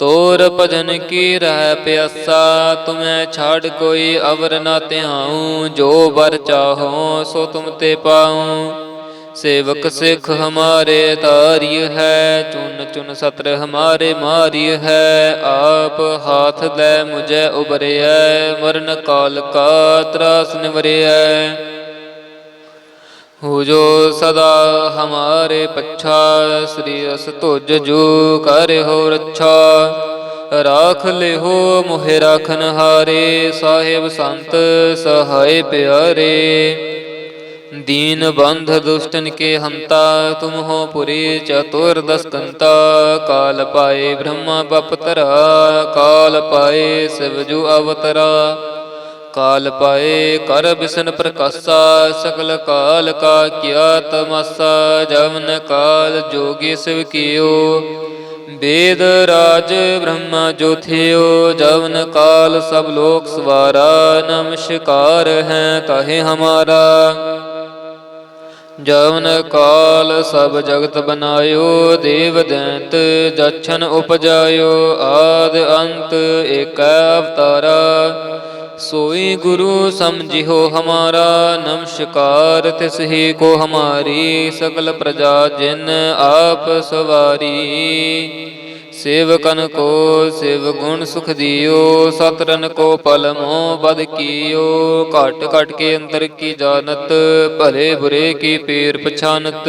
ਤੋਰ ਭਜਨ ਕੀ ਰਹਿ ਪਿਆਸਾ? ਤੁਮੈ ਛਾੜ ਕੋਈ ਅਵਰ ਨਾ ਧਿਆਉ, ਜੋ ਵਰ ਚਾਹੋ ਸੋ ਤੁਮ ਤੇ ਪਾਉ। ਸੇਵਕ ਸਿੱਖ ਹਮਾਰੇ ਤਾਰਿਯ ਹੈ ਚੁਨ ਚੁਨ ਸਤਰ ਹਮਾਰੇ ਮਾਰਿਯ ਹੈ। ਆਪ ਹਾਥ ਲੈ ਮੁਝੈ ਉਬਰਿਐ ਮਰਨ ਕਾਲ ਕਾ ਤਰਾਸ ਨਿਵਰਿਐ। ਹੋ ਜੋ ਸਦਾ ਹਮਾਰੇ ਪੱਛਾ, ਸ੍ਰੀ ਅਸ ਤੁਜ ਜੋ ਕਰ ਹੋ ਰੱਛਾ। ਰਾਖ ਲਿਹੋ ਮੋਹਿ ਰਾਖਨ ਹਾਰੇ, ਸਾਹਿਬ ਸੰਤ ਸਹਾਇ ਪਿਆਰੇ। ਦੀਨ ਬੰਧ ਦੁਸ਼ਟਨ ਕੇ ਹੰਤਾ, ਤੁਮ ਹੋ ਪੁਰੀ ਚਤੁਰ ਦਸਕੰਤਾ ਕਾਲ ਪਾਏ ਬ੍ਰਹਮਾ ਬਪਤਰਾ, ਕਾਲ ਪਾਏ ਸਿਵ ਜੋ ਅਵਤਰਾ। ਕਾਲ ਪਾਏ, ਕਰ ਬਿਸਨ ਪ੍ਰਕਾਸ਼ਾ ਸਕਲ ਕਾਲ ਕਾ ਕਿਆ ਤਮਸਾ, ਜਵਨ ਕਾਲ ਜੋਗੀ ਸਿਵ ਕੀਓ। ਵੇਦ ਰਾਜ ਬ੍ਰਹਮ ਜੋਥਿਓ, ਜਵਨ ਕਾਲ ਸਭ ਲੋਕ ਸਵਾਰਾ, ਨਮਸ਼ਕਾਰ ਹੈ ਕਹੇ ਹਮਾਰਾ। ਜਵਨ ਕਾਲ ਸਭ ਜਗਤ ਬਨਾਇਓ, ਦੇਵ ਦੈਂਤ ਜਛਨ ਉਪਜਾਇਓ, ਆਦ ਅੰਤ ਏਕ ਅਵਤਾਰਾ। ਸੋਈ ਗੁਰੂ ਸਮਝਿਓ ਹਮਾਰਾ, ਨਮਸਕਾਰ ਤਿਸ ਹੀ ਕੋ ਹਮਾਰੀ ਸਕਲ ਪ੍ਰਜਾ ਜਿਨ ਆਪ ਸਵਾਰੀ। ਸੇਵਕਨ ਕੋ ਸਿਵ ਗੁਣ ਸੁਖ ਦਿਓ, ਸਤਰਨ ਕੋ ਪਲ ਮੋ ਬਦ ਕੀਓ। ਘਟ ਘਟ ਕੇ ਅੰਦਰ ਕੀ ਜਾਣਤ, ਭਲੇ ਬੁਰੇ ਕੀ ਪੀਰ ਪਛਾਨਤ।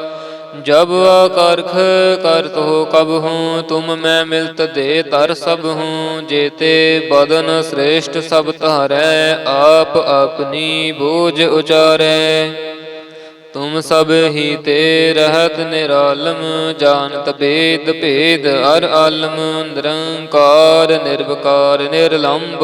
ਜਬ ਆਕਰਖ ਕਰਤ ਹੋ ਕਬ ਹੂੰ, ਤੁਮ ਮੈਂ ਮਿਲਤ ਦੇ ਤਰ ਸਭ ਹੂੰ, ਜੇਤੇ ਬਦਨ ਸ੍ਰੇਸ਼ਟ ਸਭ ਧਾਰੈ, ਆਪ ਆਪਨੀ ਬੋਝ ਉਚਾਰੈ। ਤੁਮ ਸਭ ਹੀ ਤੇ ਰਹਤ ਨਿਰਾਲਮ, ਜਾਣਤ ਬੇਦ ਭੇਦ ਅਰ ਆਲਮ, ਨਿਰੰਕਾਰ ਨਿਰਵਕਾਰ ਨਿਰਲੰਭ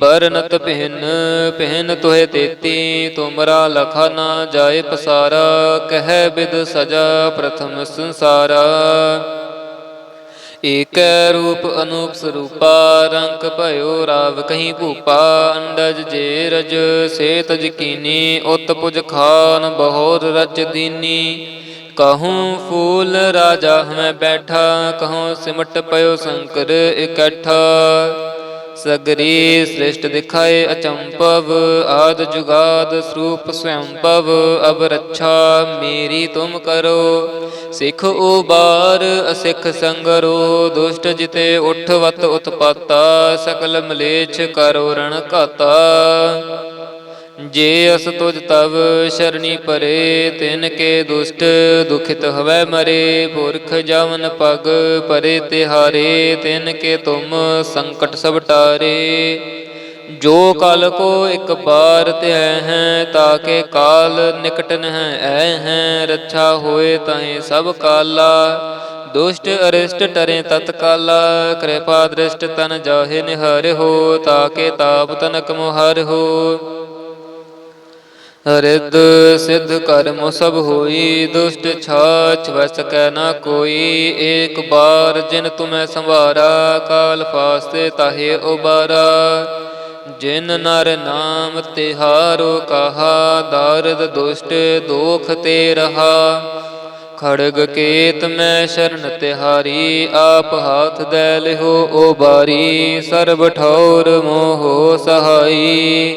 ਬਰਨਤ ਪਹਿਨ ਪਹਿਨ ਤੋਹਿ ਤੇਤੀ, ਤੁਮਰਾ ਲਖਾ ਨਾ ਜਾਏ ਪਸਾਰਾ, ਕਹਿ ਬਿਦ ਸਜਾ ਪ੍ਰਥਮ ਸੰਸਾਰਾ। ਏਕੈ ਰੂਪ ਅਨੂਪ ਸਰੂਪਾ ਰੰਗ ਭਇਓ ਰਾਵ ਕਹੀਂ ਭੂਪਾ, ਅੰਡਜ ਜੇ ਰਜ ਸੇ ਤਜ ਕੀਨੀ ਉਤ ਪੁਜ ਖਾਨ ਬਹੁਰ ਰਚ ਦੀਨੀ। ਕਹੂੰ ਫੂਲ ਰਾਜਾ ਹਮੈ ਬੈਠਾ, ਕਹੂੰ ਸਿਮਟ ਪਇਓ ਸ਼ੰਕਰ ਇਕੱਠਾ। ਸਗਰੀ ਸ੍ਰਿਸ਼ਟ ਦਿਖਾਏ ਅਚੰਪਵ, ਆਦ ਜੁਗਾਦ ਸਰੂਪ ਸਵੰਪਵ ਅਬ ਰੱਛਾ ਮੇਰੀ ਤੁਮ ਕਰੋ। ਸਿੱਖ ਉਬਾਰ, ਅਸਿੱਖ ਸੰਗਰੋ, ਦੁਸ਼ਟ ਜਿਤੇ ਉਠਵਤ ਉਤਪਾਤਾ, ਸਕਲ ਮਲੇਛ ਕਰੋ ਰਣ ਘਾਤਾ। ਜੇ ਅਸ ਤੁਜ ਤਵ ਸ਼ਰਣੀ ਪਰੇ, ਤਿਨ ਕੇ ਦੁਸ਼ਟ ਦੁਖਿਤ ਹਵੈ ਮਰੇ, ਪੁਰਖ ਜਵਨ ਪਗ ਪਰੇ ਤਿਹਾਰੇ, ਤਿਨ ਕੇ ਤੁਮ ਸੰਕਟ ਸਭ ਟਾਰੇ। ਜੋ ਕਲ ਕੋ ਇੱਕ ਬਾਰ ਧਿਆ ਹੈ ਤਾਕੇ ਕਾਲ ਨਿਕਟ ਨਹਿ ਐ ਹੈ, ਰੱਛਾ ਹੋਏ ਤਾਹੇ ਸਭ ਕਾਲਾ। ਦੁਸ਼ਟ ਅਰਿਸ਼ਟ ਟਰੇ ਤਤਕਾਲਾ ਕਿਰਪਾ ਦ੍ਰਿਸ਼ਟ ਤਨ ਜਾਹੇ ਨਿਹਾਰਿ ਹੋ ਤਾਕੇ ਤਾਪ ਤਨਕ ਮੁਹਾਰ ਹੋ। ਰਿੱਧ ਸਿੱਧ ਕਰਮ ਸਭ ਹੋਈ, ਦੁਸ਼ਟ ਛਾਛ ਵਸ ਕੈ ਨਾ ਕੋਈ। ਏਕ ਬਾਰ ਜਿਨ ਤੁਮੈ ਸੰਭਾਰਾ, ਕਾਲ ਫਾਸਤੇ ਤਾਹੇ ਉਬਾਰਾ। ਜਿਨ ਨਰ ਨਾਮ ਤਿਹਾਰੋ ਕਹਾ, ਦਾਰਦ ਦੁਸ਼ਟ ਦੋਖ ਤੇ ਰਹਾ। ਖੜਗ ਕੇਤ ਮੈਂ ਸ਼ਰਨ ਤਿਹਾਰੀ, ਆਪ ਹਾਥ ਦੇ ਲਿਹੋ ਉਬਾਰੀ ਸਰਬ ਠੌਰ ਮੋਹ ਸਹਾਈ।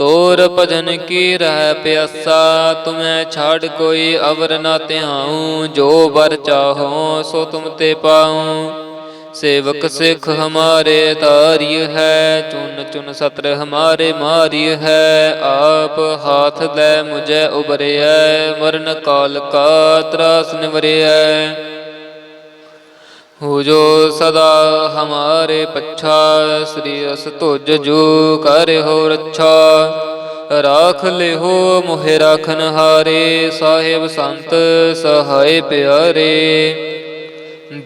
ਤੋਰ ਭਜਨ ਕੀ ਰਹਿ ਪਿਆਸਾ? ਤੁਮੈ ਛਾੜ ਕੋਈ ਅਵਰ ਨਾ ਧਿਆਉ, ਜੋ ਵਰ ਚਾਹੋ ਸੋ ਤੁਮ ਤੇ ਪਾਉ। ਸੇਵਕ ਸਿੱਖ ਹਮਾਰੇ ਤਾਰਿਯ ਹੈ ਚੁਨ ਚੁਨ ਸਤਰ ਹਮਾਰੇ ਮਾਰਿਯ ਹੈ। ਆਪ ਹਾਥ ਲੈ ਮੁਝੈ ਉਬਰਿਐ ਮਰਨ ਕਾਲ ਕਾ ਤਰਾਸ ਨਿਵਰਿਐ। ਹੋ ਜੋ ਸਦਾ ਹਮਾਰੇ ਪੱਛਾ, ਸ੍ਰੀ ਅਸ ਤੁਜ ਜੋ ਕਰਿਓ ਰੱਛਾ। ਰਾਖ ਲਿਓ ਮੋਹਿ ਰਾਖਨ ਹਾਰੇ, ਸਾਹਿਬ ਸੰਤ ਸਹਾਇ ਪਿਆਰੇ।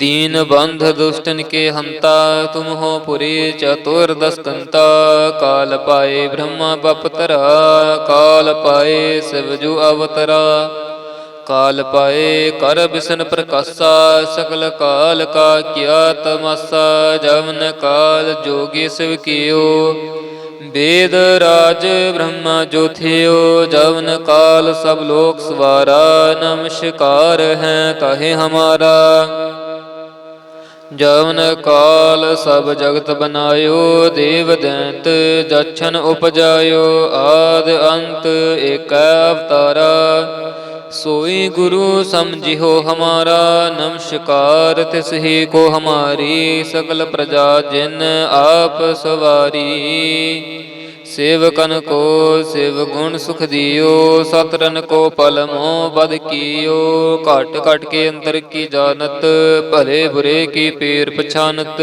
ਦੀਨ ਬੰਧ ਦੁਸ਼ਟਨ ਕੇ ਹੰਤਾ, ਤੁਮ ਹੋ ਪੁਰੀ ਚਤੁਰ ਦਸਕੰਤਾ। ਕਾਲ ਪਾਏ ਬ੍ਰਹਮਾ ਬਪਤਰਾ, ਕਾਲ ਪਾਏ ਸਿਵ ਜੋ ਅਵਤਰਾ। ਕਾਲ ਪਾਏ, ਕਰ ਬਿਸਨ ਪ੍ਰਕਾਸ਼ਾ ਸਕਲ ਕਾਲ ਕਾ ਕਿਆ ਤਮਸਾ, ਜਵਨ ਕਾਲ ਜੋਗੀ ਸਿਵ ਕੀਓ। ਵੇਦ ਰਾਜ ਬ੍ਰਹਮਾ ਜੋਥਿਓ, ਜਵਨ ਕਾਲ ਸਭ ਲੋਕ ਸਵਾਰਾ, ਨਮਸ਼ਕਾਰ ਹੈ ਕਹੇ ਹਮਾਰਾ। ਜਵਨ ਕਾਲ ਸਭ ਜਗਤ ਬਨਾਇਓ, ਦੇਵ ਦੈਂਤ ਜਛਨ ਉਪਜਾਇਓ, ਆਦ ਅੰਤ ਏਕ ਅਵਤਾਰਾ। ਸੋਈ ਗੁਰੂ ਸਮਝਿਓ ਹਮਾਰਾ, ਨਮਸਕਾਰ ਤਿਸ ਹੀ ਕੋ ਹਮਾਰੀ ਸਕਲ ਪ੍ਰਜਾ ਜਿਨ ਆਪ ਸਵਾਰੀ। ਸੇਵਕਨ ਕੋ ਸਿਵ ਗੁਣ ਸੁਖ ਦਿਓ, ਸਤਰਨ ਕੋ ਪਲ ਮੋ ਬਦ ਕੀਓ। ਘਟ ਘਟ ਕੇ ਅੰਦਰ ਕੀ ਜਾਣਤ, ਭਲੇ ਬੁਰੇ ਕੀ ਪੀਰ ਪਛਾਨਤ।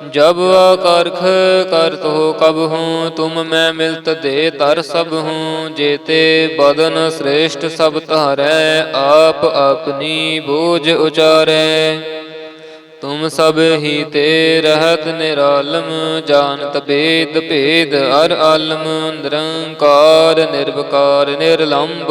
ਜਬ ਆਕਰਖ ਕਰਤ ਹੋ ਕਬ ਹੂੰ, ਤੁਮ ਮੈਂ ਮਿਲਤ ਦੇ ਤਰ ਸਭ ਹੂੰ ਜੇਤੇ ਬਦਨ ਸ੍ਰੇਸ਼ਟ ਸਭ ਧਾਰੈ, ਆਪ ਆਪਣੀ ਬੋਝ ਉਚਾਰੈ। ਤੁਮ ਸਭ ਹੀ ਤੇ ਰਹਤ ਨਿਰਾਲਮ, ਜਾਣਤ ਬੇਦ ਭੇਦ ਅਰ ਆਲਮ, ਨਿਰੰਕਾਰ ਨਿਰਵਕਾਰ ਨਿਰਲੰਭ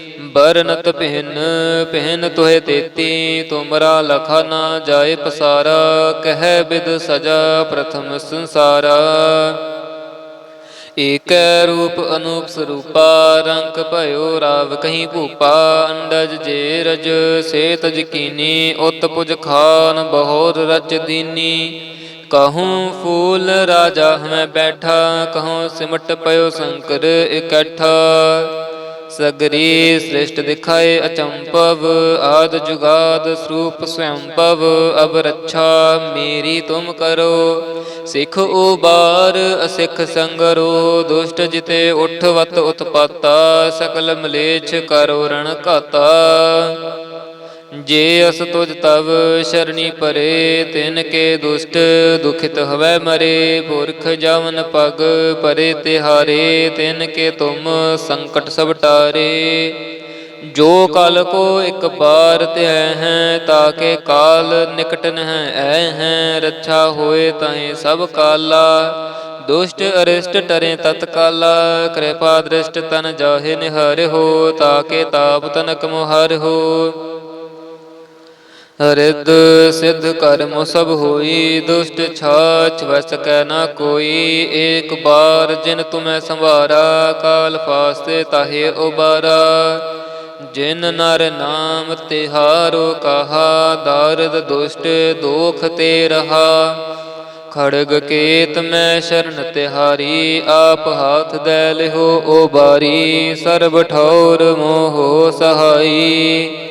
ਬਰਨਤ ਪਹਿਨ ਪਹਿਨ ਤੋਹਿ ਤੇਤੀ, ਤੁਮਰਾ ਲਖਾ ਨਾ ਜਾਏ ਪਸਾਰਾ, ਕਹਿ ਬਿਦ ਸਜਾ ਪ੍ਰਥਮ ਸੰਸਾਰਾ। ਏਕੈ ਰੂਪ ਅਨੂਪ ਸਰੂਪਾ ਰੰਗ ਭਇਓ ਰਾਵ ਕਹੀਂ ਭੂਪਾ, ਅੰਡਜ ਜੇ ਰਜ ਸੇ ਤਜ ਕੀਨੀ ਉਤ ਪੁਜ ਖਾਨ ਬਹੋਰ ਰਚ ਦੀਨੀ। ਕਹੂੰ ਫੂਲ ਰਾਜਾ ਹਮੈ ਬੈਠਾ, ਕਹੂੰ ਸਿਮਟ ਪਇਓ ਸ਼ੰਕਰ ਇਕੱਠਾ। ਸਗਰੀ ਸ੍ਰਿਸ਼ਟ ਦਿਖਾਏ ਅਚੰਪਵ ਆਦ ਜੁਗਾਦ ਸਰੂਪ ਸਵੰਪਵ ਅਬ ਰੱਛਾ ਮੇਰੀ ਤੁਮ ਕਰੋ। ਸਿੱਖ ਉਬਾਰ, ਅਸਿੱਖ ਸੰਗਰੋ, ਦੁਸ਼ਟ ਜਿਤੇ ਉਠਵਤ ਉਤਪਾਤਾ, ਸਕਲ ਮਲੇਛ ਕਰੋ ਰਣ ਘਾਤਾ। ਜੇ ਅਸ ਤੁਜ ਤਵ ਸ਼ਰਣੀ ਪਰੇ, ਤਿਨ ਕੇ ਦੁਸ਼ਟ ਦੁਖਿਤ ਹਵੈ ਮਰੇ, ਪੁਰਖ ਜਵਨ ਪਗ ਪਰੇ ਤਿਹਾਰੇ, ਤਿਨ ਕੇ ਤੁਮ ਸੰਕਟ ਸਭ ਟਾਰੇ। ਜੋ ਕਲ ਕੋ ਇੱਕ ਬਾਰ ਧਿਆ ਹੈ ਤਾਕੇ ਕਾਲ ਨਿਕਟ ਨਹਿ ਐ ਹੈ, ਰੱਛਾ ਹੋਏ ਤਾਹੇ ਸਭ ਕਾਲਾ। ਦੁਸ਼ਟ ਅਰਿਸ਼ਟ ਟਰੇ ਤਤਕਾਲਾ ਕਿਰਪਾ ਦ੍ਰਿਸ਼ਟ ਤਨ ਜਾਹੇ ਨਿਹਾਰਿ ਹੋ ਤਾਕੇ ਤਾਪ ਤਨਕ ਮੁਹਰ ਹੋ। ਰਿੱਧ ਸਿੱਧ ਕਰਮ ਸਭ ਹੋਈ, ਦੁਸ਼ਟ ਛਾਛ ਵਸ ਕੈ ਨਾ ਕੋਈ। ਏਕ ਬਾਰ ਜਿਨ ਤੁਮੈ ਸੰਵਾਰਾ ਕਾਲ ਫਾਸਤੇ ਤਾਹੇ ਉਬਾਰਾ। ਜਿਨ ਨਰ ਨਾਮ ਤਿਹਾਰੋ ਕਹਾ, ਦਾਰਦ ਦੁਸ਼ਟ ਦੋਖ ਤੇ ਰਹਾ। ਖੜਗ ਕੇਤ ਮੈਂ ਸ਼ਰਨ ਤਿਹਾਰੀ, ਆਪ ਹਾਥ ਦੈ ਲਿਹੋ ਉਬਾਰੀ ਸਰਬ ਠੌਰ ਮੋਹ ਸਹਾਈ।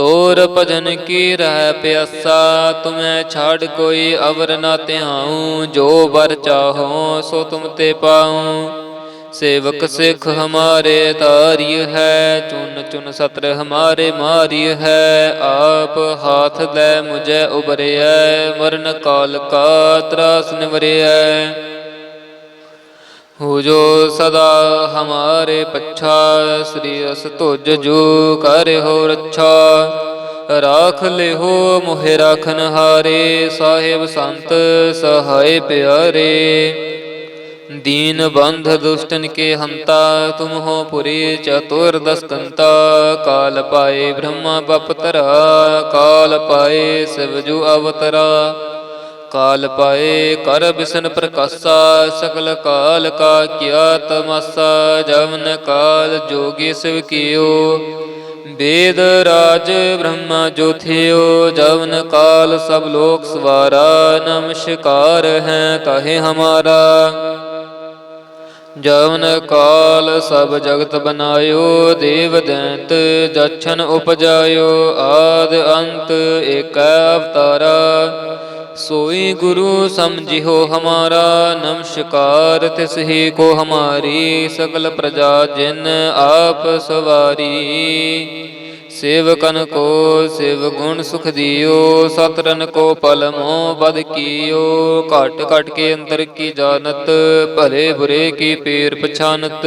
ਤੋਰ ਭਜਨ ਕੀ ਰਹਿ ਪਿਆਸਾ? ਤੁਮੈ ਛਾੜ ਕੋਈ ਅਵਰ ਨਾ ਧਿਆਉ, ਜੋ ਵਰ ਚਾਹੋ ਸੋ ਤੁਮ ਤੇ ਪਾਉ। ਸੇਵਕ ਸਿੱਖ ਹਮਾਰੇ ਤਾਰੀ ਹੈ ਚੁਨ ਚੁਨ ਸਤਰ ਹਮਾਰੇ ਮਾਰੀ ਹੈ। ਆਪ ਹਾਥ ਲੈ ਮੁਝੈ ਉਬਰਿਐ ਮਰਨ ਕਾਲ ਕਾ ਤਰਾਸ ਨਿਵਰਿਐ। ਹੋ ਜੋ ਸਦਾ ਹਮਾਰੇ ਪੱਛਾ, ਸ੍ਰੀ ਅਸ ਤੁਜ ਜੋ ਕਰਿਓ ਰੱਛਾ। ਰਾਖ ਲਿਓ ਮੋਹਿ ਰਖਨ ਹਾਰੇ, ਸਾਹਿਬ ਸੰਤ ਸਹਾਇ ਪਿਆਰੇ। ਦੀਨ ਬੰਧ ਦੁਸ਼ਟਨ ਕੇ ਹੰਤਾ, ਤੁਮ ਹੋ ਪੁਰੀ ਚਤੁਰ ਦਸਕੰਤਾ ਕਾਲ ਪਾਏ ਬ੍ਰਹਮਾ ਬਪ ਤਰਾ ਕਾਲ ਪਾਏ ਸਿਵ ਜੋ ਅਵਤਰਾ। ਕਾਲ ਪਾਏ, ਕਰ ਬਿਸਨ ਪ੍ਰਕਾਸ਼ਾ ਸਕਲ ਕਾਲ ਕਾ ਕਿਆ ਤਮਸਾ, ਜਵਨ ਕਾਲ ਜੋਗੀ ਸਿਵ ਕੀਓ। ਵੇਦ ਰਾਜ ਬ੍ਰਹਮਾ ਜੋਥਿਓ ਜਵਨ ਕਾਲ ਸਭ ਲੋਕ ਸਵਾਰਾ, ਨਮਸ਼ਕਾਰ ਹੈ ਕਹੇ ਹਮਾਰਾ। ਜਵਨ ਕਾਲ ਸਭ ਜਗਤ ਬਨਾਇਓ, ਦੇਵ ਦੈਂਤ ਜਛਨ ਉਪਜਾਇਓ, ਆਦ ਅੰਤ ਏਕ ਅਵਤਾਰਾ। ਸੋਈ ਗੁਰੂ ਸਮਝਿਓ ਹਮਾਰਾ, ਨਮਸਕਾਰ ਤਿਸ ਹੀ ਕੋ ਹਮਾਰੀ ਸਕਲ ਪ੍ਰਜਾ ਜਿਨ ਆਪ ਸਵਾਰੀ। ਸੇਵਕਨ ਕੋ ਸਿਵ ਗੁਣ ਸੁਖ ਦਿਓ, ਸਤਰਨ ਕੋ ਪਲ ਮੋ ਬਦ ਕੀਓ। ਘਟ ਘਟ ਕੇ ਅੰਦਰ ਕੀ ਜਾਣਤ, ਭਲੇ ਬੁਰੇ ਕੀ ਪੀਰ ਪਛਾਨਤ।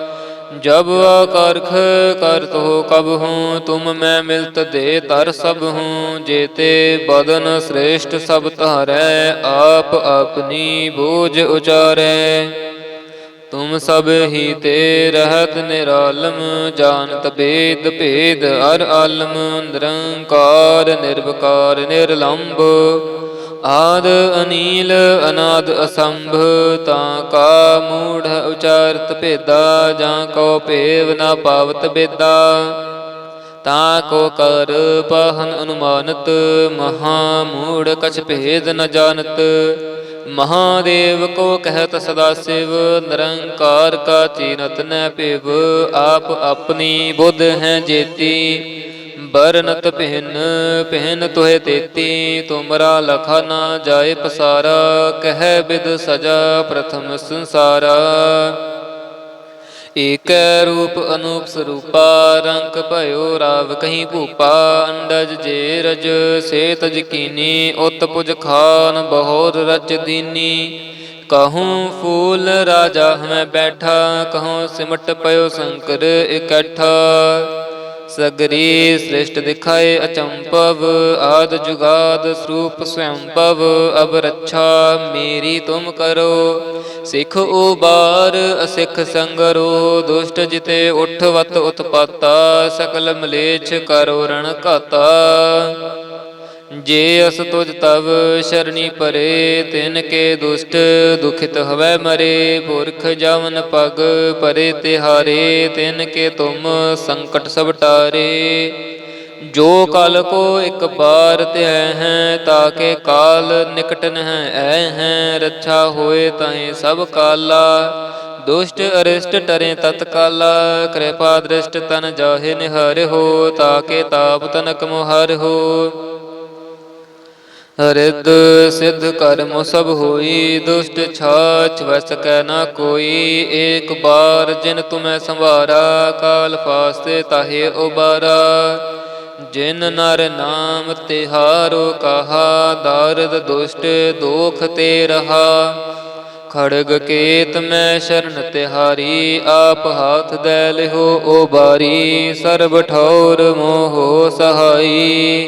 ਜਬ ਆਕਰਖ ਕਰਤ ਹੋ ਕਬ ਹੂੰ, ਤੁਮ ਮੈਂ ਮਿਲਤ ਦੇ ਤਰ ਸਭ ਹੂੰ, ਜੇਤੇ ਬਦਨ ਸ੍ਰੇਸ਼ਟ ਸਭ ਧਾਰੈ, ਆਪ ਆਪਣੀ ਬੋਝ ਉਚਾਰੈ। ਤੁਮ ਸਭ ਹੀ ਤੇ ਰਹਤ ਨਿਰਾਲਮ, ਜਾਣਤ ਬੇਦ ਭੇਦ ਅਰ ਆਲਮ, ਨਿਰੰਕਾਰ ਨਿਰਵਕਾਰ ਨਿਰਲੰਭ ਆਦ ਅਨੀਲ ਅਨਾਦ ਅਸੰਭ, ਤਾਂ ਕਾ ਮੂੜ ਉਚਾਰਤ ਭੇਦਾ, ਜਾਂ ਕੋ ਭੇਵ ਨਾ ਪਾਵਤ ਬੇਦਾ। ਤਾ ਕੋ ਕਰ ਪਾਹਨ ਅਨੁਮਾਨਤ, ਮਹਾ ਮੂੜ ਕਛ ਭੇਦ ਨ ਜਾਣਤ। ਮਹਾਦੇਵ ਕੋ ਕਹਿਤ ਸਦਾ ਸਿਵ, ਨਿਰੰਕਾਰ ਕਾ ਚੀਨਤ ਨ ਭਿਵ, ਆਪ ਆਪਣੀ ਬੁੱਧ ਹੈ ਜੇਤੀ। ਬਰਨਤ ਪਹਿਨ ਪਹਿਨ ਤੋਹਿ ਤੇਤੀ, ਤੁਮਰਾ ਲਖਾ ਨਾ ਜਾਏ ਪਸਾਰਾ, ਕਹਿ ਬਿਦ ਸਜਾ ਪ੍ਰਥਮ ਸੰਸਾਰਾ। ਏਕੈ ਰੂਪ ਅਨੂਪ ਸਰੂਪਾ ਰੰਗ ਭਇਓ ਰਾਵ ਕਹੀਂ ਭੂਪਾ, ਅੰਡਜ ਜੇ ਰਜ ਸੇ ਤਜ ਕੀਨੀ ਉਤ ਪੁਜ ਖਾਨ, ਬਹੁਰ ਰਚ ਦੀਨੀ। ਕਹੂੰ ਫੂਲ ਰਾਜਾ ਹਮੈ ਬੈਠਾ, ਕਹੂੰ ਸਿਮਟ ਪਇਓ ਸ਼ੰਕਰ ਇਕੱਠਾ। ਸਗਰੀ ਸ੍ਰਿਸ਼ਟ ਦਿਖਾਏ ਅਚੰਪਵ ਆਦ ਜੁਗਾਦ ਸਰੂਪ ਸਵੰਪਵ ਅਬ ਰੱਛਾ ਮੇਰੀ ਤੁਮ ਕਰੋ। ਸਿੱਖ ਉਬਾਰ, ਅਸਿੱਖ ਸੰਗਰੋ, ਦੁਸ਼ਟ ਜਿਤੇ ਉਠਵਤ ਉਤਪਾਤਾ, ਸਕਲ ਮਲੇਛ ਕਰੋ ਰਣ ਘਾਤਾ। ਜੇ ਅਸ ਤੁਜ ਤਵ ਸ਼ਰਣੀ ਪਰੇ, ਤਿਨ ਕੇ ਦੁਸ਼ਟ ਦੁਖਿਤ ਹਵੈ ਮਰੇ, ਪੁਰਖ ਜਵਨ ਪਗ ਪਰੇ ਤਿਹਾਰੇ, ਤਿਨ ਕੇ ਤੁਮ ਸੰਕਟ ਸਭ ਟਾਰੇ। ਜੋ ਕਲ ਕੋ ਇੱਕ ਬਾਰ ਧਿਆ ਹੈ ਤਾਕੇ ਕਾਲ ਨਿਕਟ ਨਹਿ ਐ ਹੈ, ਰੱਛਾ ਹੋਏ ਤਾਹੇ ਸਭ ਕਾਲਾ। ਦੁਸ਼ਟ ਅਰਿਸ਼ਟ ਟਰੇ ਤਤਕਾਲਾ ਕਿਰਪਾ ਦ੍ਰਿਸ਼ਟ ਤਨ ਜਾਹੇ ਨਿਹਾਰਿ ਹੋ ਤਾਕੇ ਤਾਪ ਤਨਕ ਮੁਹਰ ਹੋ। ਰਿੱਧ ਸਿੱਧ ਕਰਮ ਸਭ ਹੋਈ, ਦੁਸ਼ਟ ਛਾਛ ਵਸ ਕੈ ਨਾ ਕੋਈ। ਏਕ ਬਾਰ ਜਿਨ ਤੁਮੈ ਸੰਭਾਰਾ ਕਾਲ ਫਾਸਤੇ ਤਾਹੇ ਉਬਾਰਾ। ਜਿਨ ਨਰ ਨਾਮ ਤਿਹਾਰੋ ਕਹਾ, ਦਾਰਦ ਦੁਸ਼ਟ ਦੋਖ ਤੇ ਰਹਾ। ਖੜਗ ਕੇਤ ਮੈਂ ਸ਼ਰਨ ਤਿਹਾਰੀ, ਆਪ ਹਾਥ ਦੇ ਲਿਹੋ ਓ ਬਾਰੀ। ਸਰਬ ਠੌਰ ਮੋਹ ਸਹਾਈ।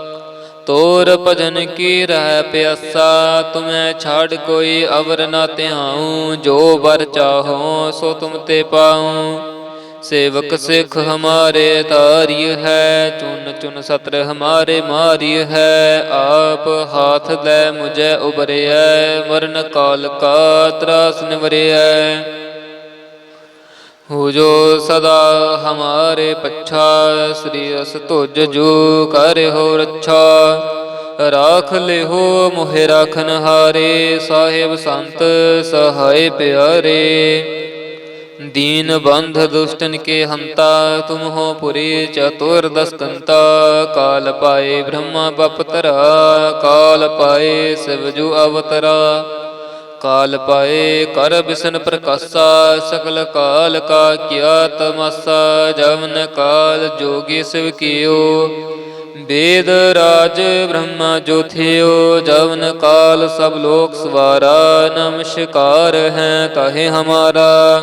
ਤੋਰ ਭਜਨ ਕੀ ਰਹਿ ਪਿਆਸਾ? ਤੁਮੈ ਛਾੜ ਕੋਈ ਅਵਰ ਨਾ ਧਿਆਉ, ਜੋ ਵਰ ਚਾਹੋ ਸੋ ਤੁਮ ਤੇ ਪਾਉ। ਸੇਵਕ ਸਿੱਖ ਹਮਾਰੇ ਤਾਰੀ ਹੈ ਚੁਨ ਚੁਨ ਸਤਰ ਹਮਾਰੇ ਮਾਰੀ ਹੈ। ਆਪ ਹਾਥ ਲੈ ਮੁਝੇ ਉਬਰਿਐ ਮਰਨ ਕਾਲ ਕਾ ਤਰਾਸ ਨਿਵਰਿਐ। ਹੋ ਜੋ ਸਦਾ ਹਮਾਰੇ ਪੱਛਾ, ਸ੍ਰੀ ਅਸ ਤੁਜ ਜੋ ਕਰਿਓ ਰੱਛਾ। ਰਾਖ ਲਿਓ ਮੋਹਿ ਰਾਖਨ ਹਾਰੇ, ਸਾਹਿਬ ਸੰਤ ਸਹਾਇ ਪਿਆਰੇ। ਦੀਨ ਬੰਧ ਦੁਸ਼ਟਨ ਕੇ ਹੰਤਾ, ਤੁਮ ਹੋ ਪੁਰੀ ਚਤੁਰ ਦਸਕੰਤਾ। ਕਾਲ ਪਾਏ ਬ੍ਰਹਮਾ ਬਪਤਰਾ, ਕਾਲ ਪਾਏ ਸਿਵ ਜੋ ਅਵਤਰਾ। ਕਾਲ ਪਾਏ, ਕਰ ਬਿਸਨ ਪ੍ਰਕਾਸ਼ਾ ਸਕਲ ਕਾਲ ਕਾ ਕਿਆ ਤਮਸਾ, ਜਵਨ ਕਾਲ ਜੋਗੀ ਸਿਵ ਕੀਓ। ਵੇਦ ਰਾਜ ਬ੍ਰਹਮਾ ਜੋਥਿਓ ਜਵਨ ਕਾਲ ਸਭ ਲੋਕ ਸਵਾਰਾ ਨਮਸ਼ਕਾਰ ਹੈ ਕਹੇ ਹਮਾਰਾ।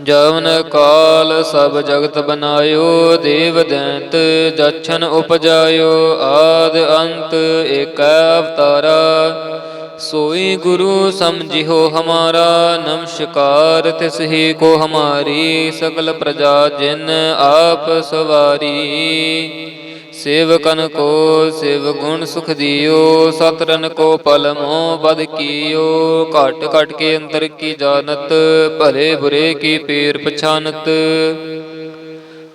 ਜਵਨ ਕਾਲ ਸਭ ਜਗਤ ਬਨਾਇਓ, ਦੇਵ ਦੈਂਤ ਜਛਨ ਉਪਜਾਇਓ, ਆਦ ਅੰਤ ਏਕ ਅਵਤਾਰਾ। सोई गुरु समझिहो हमारा नमस्कार तिस ही को हमारी सकल प्रजा जिन आप सवारी सेवकन को सेव गुण सुख दियो सतरन को पल मोह बद कियो घट घट के अंतर की जानत भले बुरे की पीर पछानत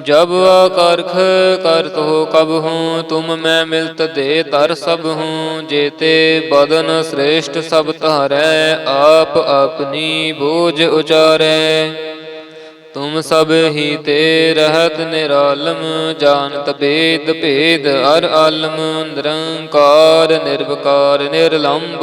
जब आकारख करत हो कब हूँ तुम मैं मिलत दे तर सब हूँ जेते बदन श्रेष्ठ सब तारै आप अपनी बोझ उचारै तुम सब ही ते रहत निरालम जानत भेद भेद अर आलम निरंकार निर्विकार निर्लंब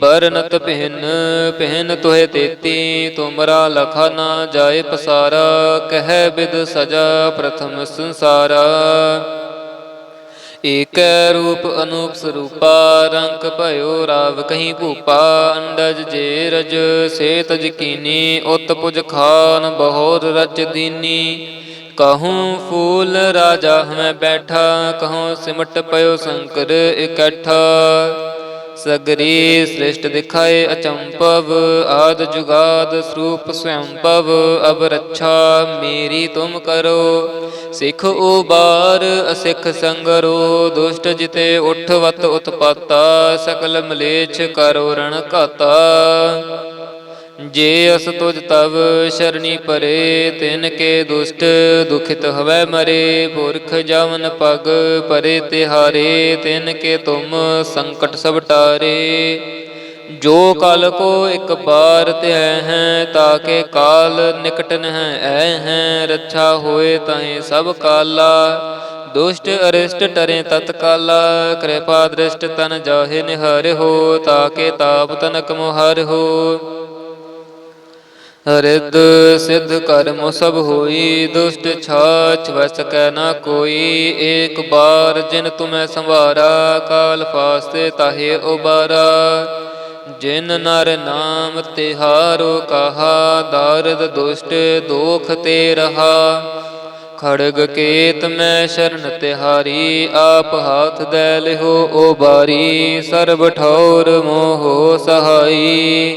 ਬਰਨਤ ਪਹਿਨ ਪਹਿਨ ਤੋਹਿ ਤੇਤੀ ਤੁਮਰਾ ਲਖਾ ਨਾ ਜਾਏ ਪਸਾਰਾ, ਕਹਿ ਬਿਦ ਸਜਾ ਪ੍ਰਥਮ ਸੰਸਾਰਾ। ਏਕੈ ਰੂਪ ਅਨੂਪ ਸਰੂਪਾ ਰੰਗ ਭਇਓ ਰਾਵ ਕਹੀਂ ਭੂਪਾ, ਅੰਡਜ ਜੇ ਰਜ ਸੇ ਤਜ ਕੀਨੀ ਉਤ ਪੁਜ ਖਾਨ, ਬਹੁਰ ਰਚ ਦੀਨੀ। ਕਹੂੰ ਫੂਲ ਰਾਜਾ ਹਮੈ ਬੈਠਾ, ਕਹੂੰ ਸਿਮਟ ਪਇਓ ਸ਼ੰਕਰ ਇਕੱਠਾ। ਸਗਰੀ ਸ੍ਰਿਸ਼ਟ ਦਿਖਾਏ ਅਚੰਪਵ, ਆਦ ਜੁਗਾਦ ਸਰੂਪ ਸਵੰਪਵ ਅਬ ਰੱਛਾ ਮੇਰੀ ਤੁਮ ਕਰੋ। ਸਿੱਖ ਉਬਾਰ, ਅਸਿੱਖ ਸੰਗਰੋ, ਦੁਸ਼ਟ ਜਿਤੇ ਉਠਵਤ ਉਤਪਾਤਾ, ਸਕਲ ਮਲੇਛ ਕਰੋ ਰਣ ਘਾਤਾ। ਜੇ ਅਸ ਤੁਜ ਤਵ ਸ਼ਰਣੀ ਪਰੇ, ਤਿਨ ਕੇ ਦੁਸ਼ਟ ਦੁਖਿਤ ਹਵੈ ਮਰੇ, ਪੁਰਖ ਜਵਨ ਪਗ ਪਰੇ ਤਿਹਾਰੇ, ਤਿਨ ਕੇ ਤੁਮ ਸੰਕਟ ਸਭ ਟਾਰੇ। ਜੋ ਕਲ ਕੋ ਇਕ ਬਾਰ ਧਿਆ ਹੈ ਤਾਕੇ ਕਾਲ ਨਿਕਟ ਨਹ ਐ ਹੈ, ਰੱਛਾ ਹੋਏ ਤਾਏ ਸਭ ਕਾਲਾ। ਦੁਸ਼ਟ ਅਰਿਸ਼ਟ ਟਰੇ ਤਤਕਾਲਾ ਕਿਰਪਾ ਦ੍ਰਿਸ਼ਟ ਤਨ ਜਾਹੇ ਨਿਹਾਰਿ ਹੋ ਤਾਕੇ ਤਾਪ ਤਨਕ ਮੁਹਰ ਹੋ। ਰਿੱਧ ਸਿੱਧ ਕਰਮ ਸਭ ਹੋਈ, ਦੁਸ਼ਟ ਛਾਛ ਵਸ ਕੈ ਨਾ ਕੋਈ। ਏਕ ਬਾਰ ਜਿਨ ਤੁਮੈ ਸੰਵਾਰਾ, ਕਾਲ ਫਾਸਤੇ ਤਾਹੇ ਉਬਾਰਾ। ਜਿਨ ਨਰ ਨਾਮ ਤਿਹਾਰੋ ਕਹਾ, ਦਾਰਦ ਦੁਸ਼ਟ ਦੋਖ ਤੇ ਰਹਾ। ਖੜਗ ਕੇਤ ਮੈਂ ਸ਼ਰਨ ਤਿਹਾਰੀ, ਆਪ ਹਾਥ ਦੇ ਲਿਹੋ ਓ ਬਾਰੀ। ਸਰਬ ਠੌਰ ਮੋਹ ਸਹਾਈ।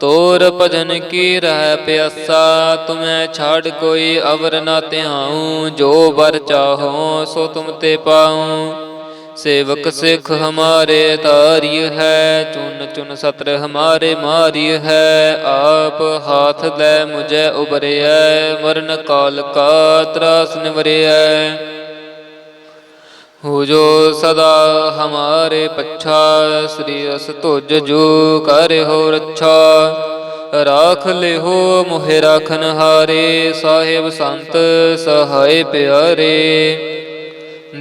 ਤੋਰ ਭਜਨ ਕੀ ਰਹਿ ਪਿਆਸਾ, ਤੁਮੈ ਛਾੜ ਕੋਈ ਅਵਰ ਨਾ ਧਿਆਉ, ਜੋ ਵਰ ਚਾਹੋ ਸੋ ਤੁਮ ਤੇ ਪਾਉ। ਸੇਵਕ ਸਿੱਖ ਹਮਾਰੇ ਤਾਰੀ ਹੈ, ਚੁਨ ਚੁਨ ਸਤਰ ਹਮਾਰੇ ਮਾਰੀ ਹੈ, ਆਪ ਹਾਥ ਲੈ ਮੁਝੇ ਉਬਰਿਐ ਮਰਨ ਕਾਲ ਕਾ ਤਰਾਸ ਨਿਵਰਿਐ। ਹੋ ਜੋ ਸਦਾ ਹਮਾਰੇ ਪੱਛਾ, ਸ੍ਰੀ ਅਸ ਤੁਜ ਜੋ ਕਰਿਓ ਰੱਛਾ। ਰਾਖ ਲਿਓ ਮੋਹਿ ਰਾਖਨ ਹਾਰੇ, ਸਾਹਿਬ ਸੰਤ ਸਹਾਇ ਪਿਆਰੇ।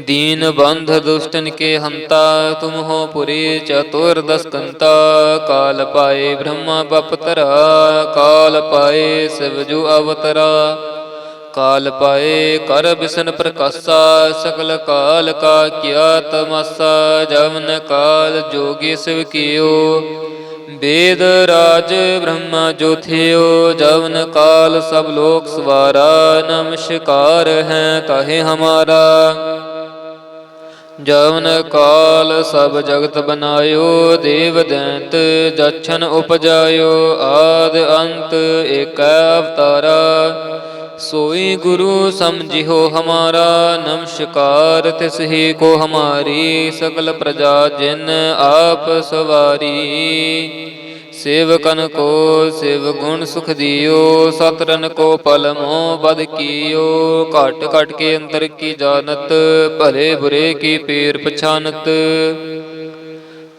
ਦੀਨ ਬੰਧ ਦੁਸ਼ਟਨ ਕੇ ਹੰਤਾ, ਤੁਮ ਹੋ ਪੁਰੀ ਚਤੁਰ ਦਸਕੰਤਾ। ਕਾਲ ਪਾਏ ਬ੍ਰਹਮਾ ਬਪਤਰਾ, ਕਾਲ ਪਾਏ ਸਿਵ ਜੋ ਅਵਤਰਾ। ਕਾਲ ਪਾਏ, ਕਰ ਬਿਸਨ ਪ੍ਰਕਾਸ਼ਾ ਸਕਲ ਕਾਲ ਕਾ ਕਿਆ ਤਮਸਾ ਜਮਨ ਕਾਲ ਜੋਗੀ ਸਿਵ ਕੀਓ। ਵੇਦ ਰਾਜ ਬ੍ਰਹਮਾ ਜੋਥਿਓ ਜਵਨ ਕਾਲ ਸਭ ਲੋਕ ਸਵਾਰਾ ਨਮਸ਼ਕਾਰ ਹੈ ਕਹੇ ਹਮਾਰਾ। ਜਵਨ ਕਾਲ ਸਭ ਜਗਤ ਬਨਾਇਓ, ਦੇਵ ਦੈਂਤ ਜਛਨ ਉਪਜਾਇਓ, ਆਦ ਅੰਤ ਏਕ ਅਵਤਾਰਾ। ਸੋਈ ਗੁਰੂ ਸਮਝਿਓ ਹਮਾਰਾ, ਨਮਸਕਾਰ ਤਿਸ ਹੀ ਕੋ ਹਮਾਰੀ ਸਕਲ ਪ੍ਰਜਾ ਜਿਨ ਆਪ ਸਵਾਰੀ। ਸੇਵਕਨ ਕੋ ਸਿਵ ਗੁਣ ਸੁਖ ਦਿਓ, ਸਤਰਨ ਕੋ ਪਲ ਮੋਹ ਬਦ ਕੀਓ। ਘਟ ਘਟ ਕੇ ਅੰਦਰ ਕੀ ਜਾਣਤ, ਭਲੇ ਬੁਰੇ ਕੀ ਪੀਰ ਪਛਾਨਤ।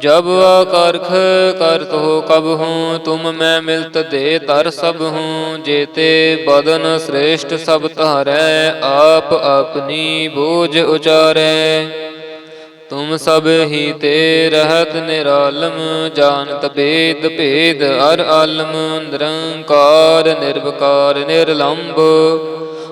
ਜਬ ਆਕਰਖ ਕਰਤ ਹੋ ਕਬ ਹੂੰ, ਤੁਮ ਮੈਂ ਮਿਲਤ ਦੇ ਤਰ ਸਭ ਹੂੰ ਜੇਤੇ ਬਦਨ ਸ੍ਰੇਸ਼ਟ ਸਭ ਧਾਰੈ, ਆਪ ਆਪਣੀ ਬੋਝ ਉਚਾਰੈ। ਤੁਮ ਸਭ ਹੀ ਤੇ ਰਹਤ ਨਿਰਾਲਮ, ਜਾਣਤ ਬੇਦ ਭੇਦ ਅਰ ਆਲਮ, ਨਿਰੰਕਾਰ ਨਿਰਵਕਾਰ ਨਿਰਲੰਭ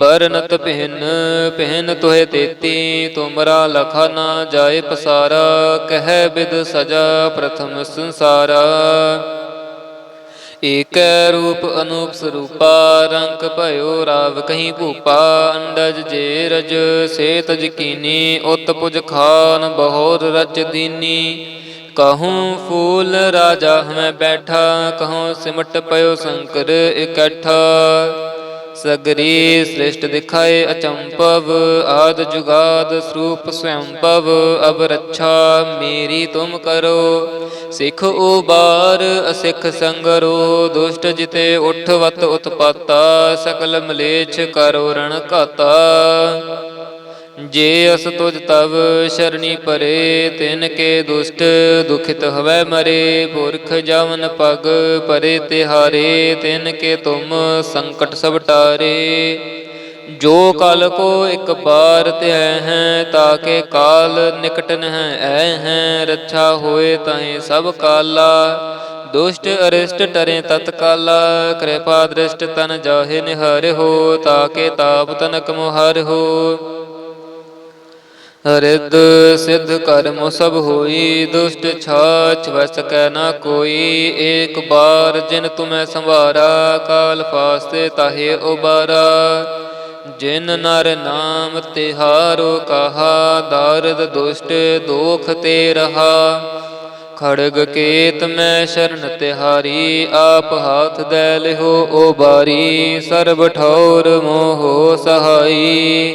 ਬਰਨਤ ਪਹਿਨ ਪਹਿਨ ਤੋਹਿ ਤੇਤੀ ਤੁਮਰਾ ਲਖਾ ਨਾ ਜਾਏ ਪਸਾਰਾ, ਕਹਿ ਬਿਦ ਸਜਾ ਪ੍ਰਥਮ ਸੰਸਾਰਾ। ਏਕੈ ਰੂਪ ਅਨੂਪ ਸਰੂਪਾ, ਰੰਗ ਭਇਓ ਰਾਵ ਕਹੀਂ ਭੂਪਾ, ਅੰਡਜ ਜੇ ਰਜ ਸੇ ਤਜ ਕੀਨੀ ਉਤ ਪੁਜ ਖਾਨ, ਬਹੁਰ ਰਚ ਦੀਨੀ। ਕਹੂੰ ਫੂਲ ਰਾਜਾ ਹਮੈ ਬੈਠਾ, ਕਹੂੰ ਸਿਮਟ ਪਇਓ ਸ਼ੰਕਰ ਇਕੱਠਾ। ਸਗਰੀ ਸ੍ਰਿਸ਼ਟ ਦਿਖਾਏ ਅਚੰਪਵ, ਆਦ ਜੁਗਾਦ ਸਰੂਪ ਸਵੰਪਵ ਅਬ ਰੱਛਾ ਮੇਰੀ ਤੁਮ ਕਰੋ। ਸਿੱਖ ਉਬਾਰ, ਅਸਿੱਖ ਸੰਗਰੋ, ਦੁਸ਼ਟ ਜਿਤੇ ਉਠਵਤ ਉਤਪਾਤਾ, ਸਕਲ ਮਲੇਛ ਕਰੋ ਰਣ ਘਾਤਾ। ਜੇ ਅਸ ਤੁਜ ਤਵ ਸ਼ਰਣੀ ਪਰੇ, ਤਿਨ ਕੇ ਦੁਸ਼ਟ ਦੁਖਿਤ ਹਵੈ ਮਰੇ, ਪੁਰਖ ਜਵਨ ਪਗ ਪਰੇ ਤਿਹਾਰੇ, ਤਿਨ ਕੇ ਤੁਮ ਸੰਕਟ ਸਭ ਟਾਰੇ। ਜੋ ਕਲ ਕੋ ਇੱਕ ਬਾਰ ਧਿਆ ਹੈ ਤਾਕੇ ਕਾਲ ਨਿਕਟ ਨਹ ਐ ਹੈ, ਰੱਛਾ ਹੋਏ ਤਾਹੇ ਸਭ ਕਾਲਾ। ਦੁਸ਼ਟ ਅਰਿਸ਼ਟ ਟਰੇ ਤਤਕਾਲਾ ਕਿਰਪਾ ਦ੍ਰਿਸ਼ਟ ਤਨ ਜਾਹੇ ਨਿਹਾਰਿ ਹੋ ਤਾਕੇ ਤਾਪ ਤਨਕ ਮੁਹਰ ਹੋ। ਰਿੱਧ ਸਿੱਧ ਕਰਮ ਸਭ ਹੋਈ, ਦੁਸ਼ਟ ਛਾਛ ਵਸ ਕੈ ਨਾ ਕੋਈ। ਏਕ ਬਾਰ ਜਿਨ ਤੁਮੈ ਸੰਵਾਰਾ, ਕਾਲ ਫਾਸਤੇ ਤਾਹੇ ਉਬਾਰਾ। ਜਿਨ ਨਰ ਨਾਮ ਤਿਹਾਰੋ ਕਹਾ, ਦਾਰਦ ਦੁਸ਼ਟ ਦੋਖ ਤੇ ਰਹਾ। ਖੜਗ ਕੇਤ ਮੈਂ ਸ਼ਰਨ ਤਿਹਾਰੀ, ਆਪ ਹਾਥ ਦੇ ਲਿਹੋ ਓ ਬਾਰੀ। ਸਰਬ ਠੌਰ ਮੋਹ ਸਹਾਈ।